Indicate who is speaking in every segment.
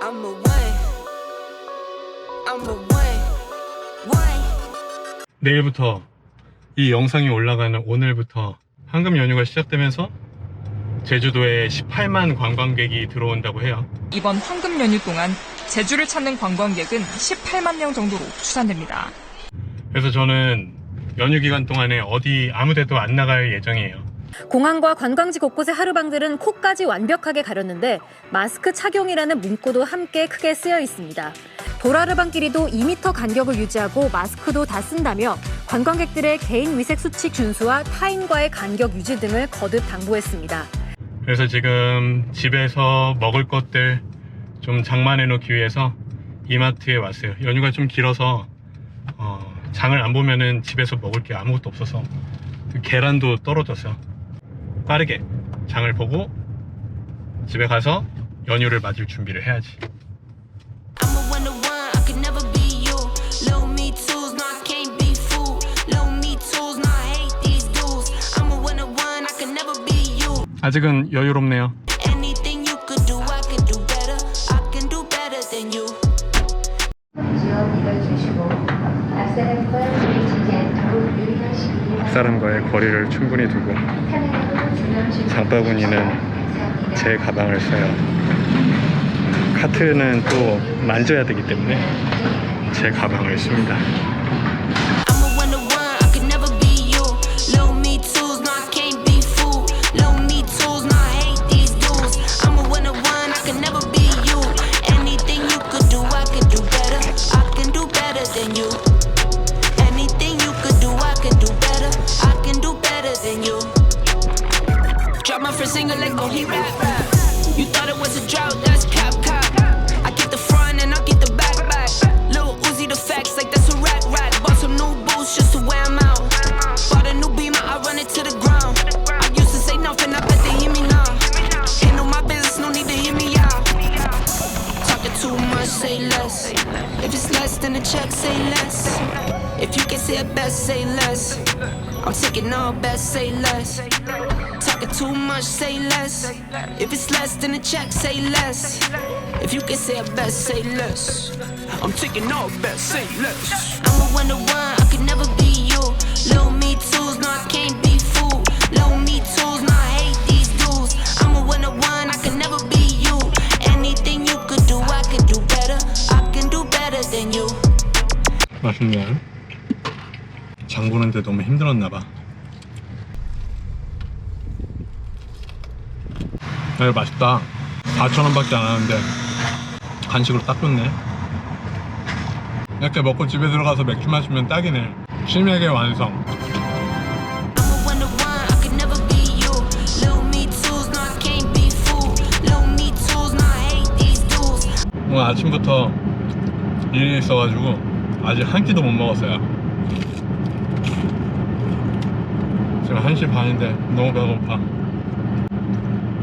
Speaker 1: I'm a one. I'm a one. One.
Speaker 2: 내일부터 이 영상이 올라가는 오늘부터 황금 연휴가 시작되면서 제주도에 18만 관광객이 들어온다고 해요.
Speaker 3: 이번 황금 연휴 동안 제주를 찾는 관광객은 18만 명 정도로 추산됩니다.
Speaker 2: 그래서 저는 연휴 기간 동안에 어디 아무 데도 안 나갈 예정이에요.
Speaker 4: 공항과 관광지 곳곳의 하루방들은 코까지 완벽하게 가렸는데 마스크 착용이라는 문구도 함께 크게 쓰여 있습니다. 도라르방 길이도 2m 간격을 유지하고 마스크도 다 쓴다며 관광객들의 개인 위생 수칙 준수와 타인과의 간격 유지 등을 거듭 당부했습니다.
Speaker 2: 그래서 지금 집에서 먹을 것들 좀 장만해 놓기 위해서 이마트에 왔어요. 연휴가 좀 길어서 어, 장을 안 보면은 집에서 먹을 게 아무것도 없어서 그 계란도 떨어져서 빠르게 장을 보고 집에 가서 연휴를 맞을 준비를 해야지.
Speaker 1: Could never
Speaker 5: 사람과의
Speaker 2: 거리를 충분히 두고 장바구니는. 제 가방을 써요. 카트는 또 만져야 되기 때문에 제 가방을 씁니다.
Speaker 1: Best, say less. I'm taking all best, say less. Talking too much, say less. If it's less than a check, say less. If you can say it best, say less. I'm taking all best, say less. I'm a one to one, I could never be you. Low me twos, no, I can't be fooled. Low me twos, no, I hate these dudes. I'm a one to one, I could never be you. Anything you could do, I could do better. I can do better than you.
Speaker 2: 맛있 네. 장 보는데 너무 힘들었나봐. 야, 맛있다. 4,000원밖에 안 하는데 간식으로 딱 좋네. 이렇게 먹고 집에 들어가서 맥주 마시면 딱이네. 실맥의 완성. 오늘 아침부터 일이 있어가지고 아직 한 끼도 못 먹었어요. 지금 1시 반인데 너무 배고파.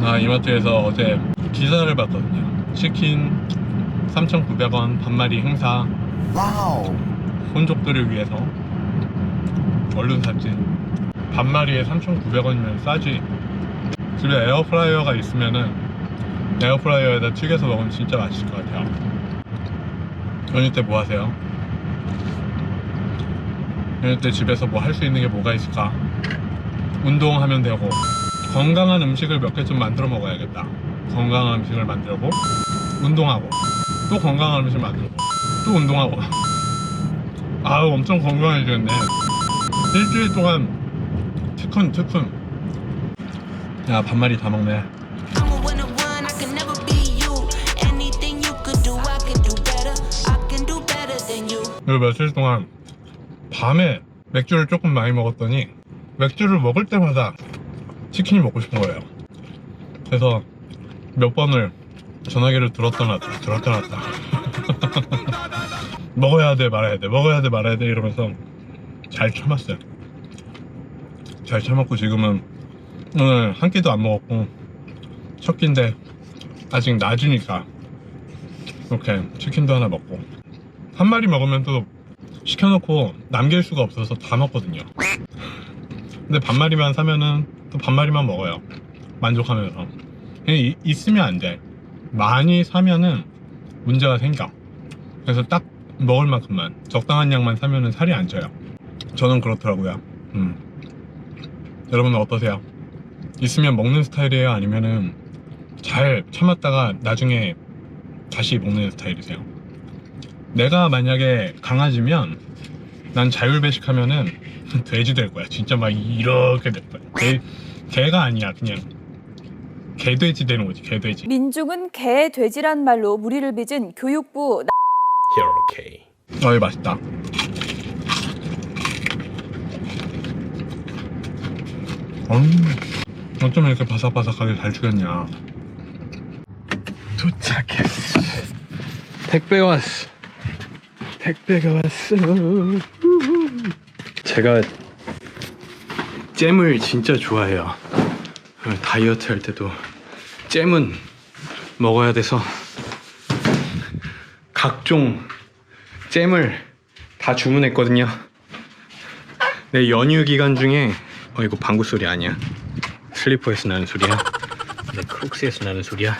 Speaker 2: 나 이마트에서 어제 기사를 봤거든요. 치킨 3,900원 반마리 행사 혼족들을 위해서 얼른 샀지. 반마리에 3,900원이면 싸지. 집에 에어프라이어가 있으면은 에어프라이어에다 튀겨서 먹으면 진짜 맛있을 것 같아요. 연휴 때 뭐 하세요? 연휴 때 집에서 뭐 할 수 있는 게 뭐가 있을까? 운동하면 되고 건강한 음식을 몇 개 좀 만들어 먹어야겠다. 건강한 음식을 만들고 운동하고 또 건강한 음식 만들고 또 운동하고 아우 엄청 건강해지겠네. 일주일 동안 특훈 특훈 야 반마리 다 먹네. 그리고 며칠 동안 밤에 맥주를 조금 많이 먹었더니 맥주를 먹을 때마다 치킨이 먹고 싶은 거예요. 그래서 몇 번을 전화기를 들었다 놨다 들었다 놨다 먹어야 돼 말아야 돼 먹어야 돼 말아야 돼 이러면서 잘 참았어요. 잘 참았고 지금은 오늘 한 끼도 안 먹었고 첫 끼인데 아직 낮으니까 이렇게 치킨도 하나 먹고 한 마리 먹으면 또 시켜놓고 남길 수가 없어서 다 먹거든요. 근데 반마리만 사면은 또 반마리만 먹어요. 만족하면서. 이- 있으면 안 돼. 많이 사면은 문제가 생겨. 그래서 딱 먹을 만큼만 적당한 양만 사면은 살이 안 쪄요. 저는 그렇더라고요. 음. 여러분은 어떠세요? 있으면 먹는 스타일이에요? 아니면은 잘 참았다가 나중에 다시 먹는 스타일이세요? 내가 만약에 강아지면 난 자율배식하면은 돼지 될 거야. 진짜 막 이렇게 될 거야. 개, 개가 아니야. 그냥 개돼지 되는 거지. 개돼지.
Speaker 6: 민중은 개, 돼지란 말로 무리를 빚은 교육부
Speaker 2: 이렇게. 어이 맛있다. 음, 어쩜 이렇게 바삭바삭하게 잘 죽였냐. 도착했어. 택배 왔어. 택배가 왔어. 제가 잼을 진짜 좋아해요. 다이어트 할 때도 잼은 먹어야 돼서 각종 잼을 다 주문했거든요. 내 연휴 기간 중에 어 이거 방구 소리 아니야. 슬리퍼에서 나는 소리야. 내 크록스에서 나는 소리야.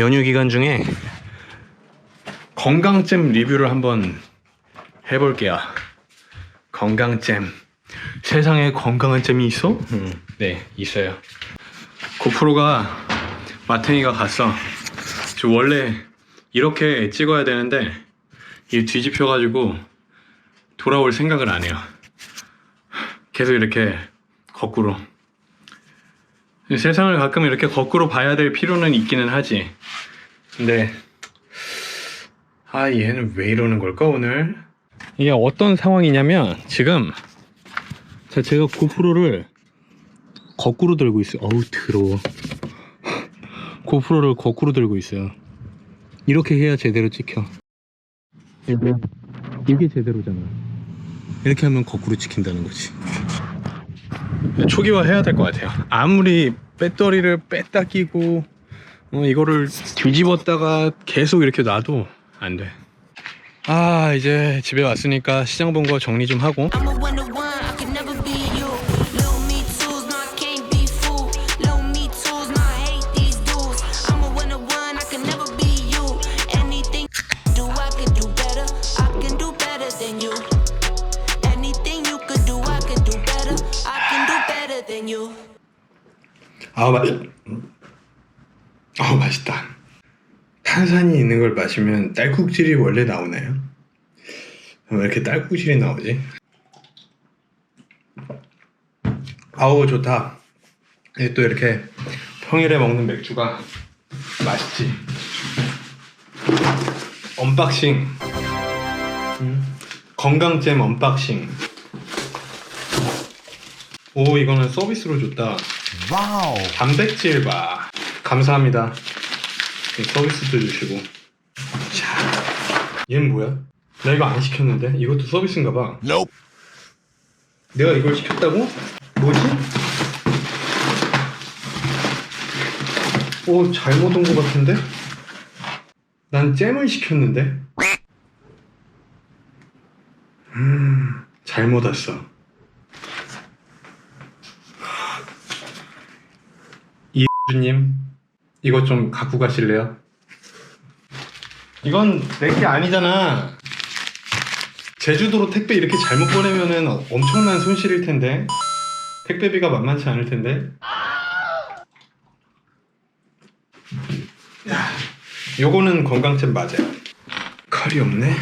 Speaker 2: 연휴 기간 중에 건강잼 리뷰를 한번 해볼게요. 건강잼. 세상에 건강한 잼이 있어? 음, 네, 있어요. 고프로가 마탱이가 갔어. 저 원래 이렇게 찍어야 되는데 이 뒤집혀가지고 돌아올 생각을 안 해요. 계속 이렇게 거꾸로. 세상을 가끔 이렇게 거꾸로 봐야 될 필요는 있기는 하지. 근데 아 얘는 왜 이러는 걸까 오늘? 이게 어떤 상황이냐면 지금 자 제가 고프로를 거꾸로 들고 있어요. 어우 더러워. 고프로를 거꾸로 들고 있어요. 이렇게 해야 제대로 찍혀. 이게, 이게 제대로잖아. 이렇게 하면 거꾸로 찍힌다는 거지. 초기화 해야 될 것 같아요. 아무리 배터리를 뺐다 끼고 어, 이거를 뒤집었다가 계속 이렇게 놔도 안 돼. 아 이제 집에 왔으니까 시장 본 거 정리 좀 하고
Speaker 1: I'm a one to one, I could never be you. Low me tools, no, I can't be fooled. Low me tools, no, I hate these dudes. I'm a one to one, I could never be you. Anything you do, I could do better. I can do better than you. Anything you could do, I could do better. I can do better than you.
Speaker 2: 아 맛. 아 맛있다. 탄산이 있는 걸 마시면 딸꾹질이 원래 나오나요? 왜 이렇게 딸꾹질이 나오지? 아우 좋다. 또 이렇게 평일에 먹는 맥주가 맛있지. 언박싱. 음, 건강잼 언박싱. 오 이거는 서비스로 줬다. 단백질 바 감사합니다 이 서비스도 주시고 자 얘는 뭐야? 나 이거 안 시켰는데 이것도 서비스인가 봐 내가 이걸 시켰다고? 뭐지? 오 잘못 온 것 같은데? 난 잼을 시켰는데 음 잘못 왔어 주님 이거 좀 갖고 가실래요? 이건 내 게 아니잖아. 제주도로 택배 이렇게 잘못 보내면은 엄청난 손실일 텐데. 택배비가 만만치 않을 텐데. 야, 요거는 건강잼 맞아요 칼이 없네.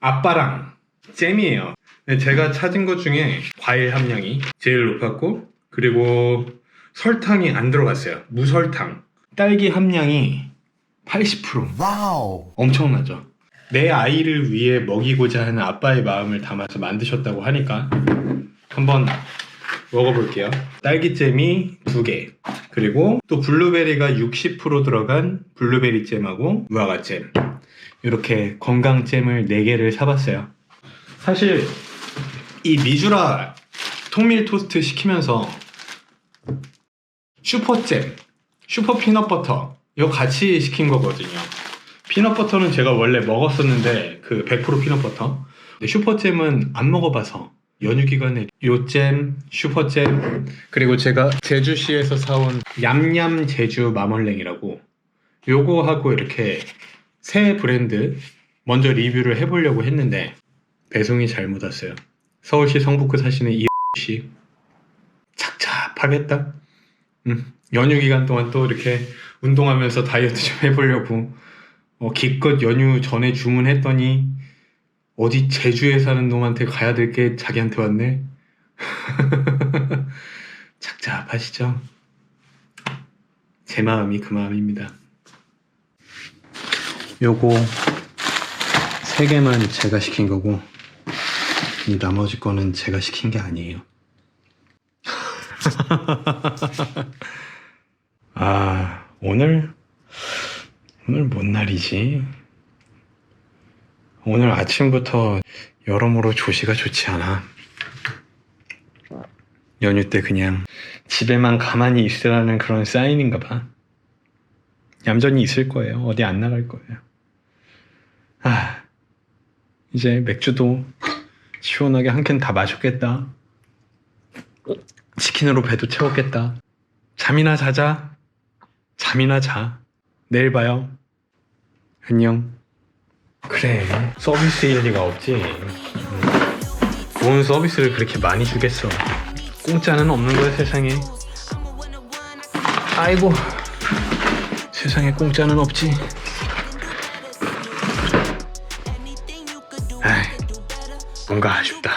Speaker 2: 아빠랑 잼이에요. 네, 제가 찾은 것 중에 과일 함량이 제일 높았고 그리고 설탕이 안 들어갔어요. 무설탕. 딸기 함량이 80%.
Speaker 7: 와우.
Speaker 2: 엄청나죠. 내 아이를 위해 먹이고자 하는 아빠의 마음을 담아서 만드셨다고 하니까 한번 먹어볼게요. 딸기잼이 두 개. 그리고 또 블루베리가 60% 들어간 블루베리 잼하고 무화과 잼. 이렇게 건강잼을 4개를 사봤어요. 사실 이 미주라 통밀 토스트 시키면서 슈퍼잼, 슈퍼 피넛버터 이거 같이 시킨 거거든요. 피넛버터는 제가 원래 먹었었는데 그 100% 피넛버터. 근데 슈퍼잼은 안 먹어봐서 연휴 기간에 요잼, 슈퍼잼 그리고 제가 제주시에서 사온 얌얌 제주 마멀랭이라고 요거하고 이렇게 새 브랜드 먼저 리뷰를 해보려고 했는데 배송이 잘못 왔어요. 서울시 성북구 사시는 이씨 착잡하겠다. 음, 연휴 기간 동안 또 이렇게 운동하면서 다이어트 좀 해보려고 어, 기껏 연휴 전에 주문했더니 어디 제주에 사는 놈한테 가야 될 게 자기한테 왔네. 착잡하시죠? 제 마음이 그 마음입니다. 요거 세 개만 제가 시킨 거고 이 나머지 거는 제가 시킨 게 아니에요. 아 오늘 오늘 뭔 날이지? 오늘 아침부터 여러모로 조시가 좋지 않아. 연휴 때 그냥 집에만 가만히 있으라는 그런 사인인가 봐. 얌전히 있을 거예요. 어디 안 나갈 거예요. 아, 이제 맥주도 시원하게 한 캔 다 마셨겠다. 치킨으로 배도 채웠겠다. 잠이나 자자. 잠이나 자. 내일 봐요. 안녕. 그래. 서비스일 리가 없지. 음. 좋은 서비스를 그렇게 많이 주겠어. 공짜는 없는 거야, 세상에. 아이고. 세상에 공짜는 없지. 아이, 뭔가 아쉽다.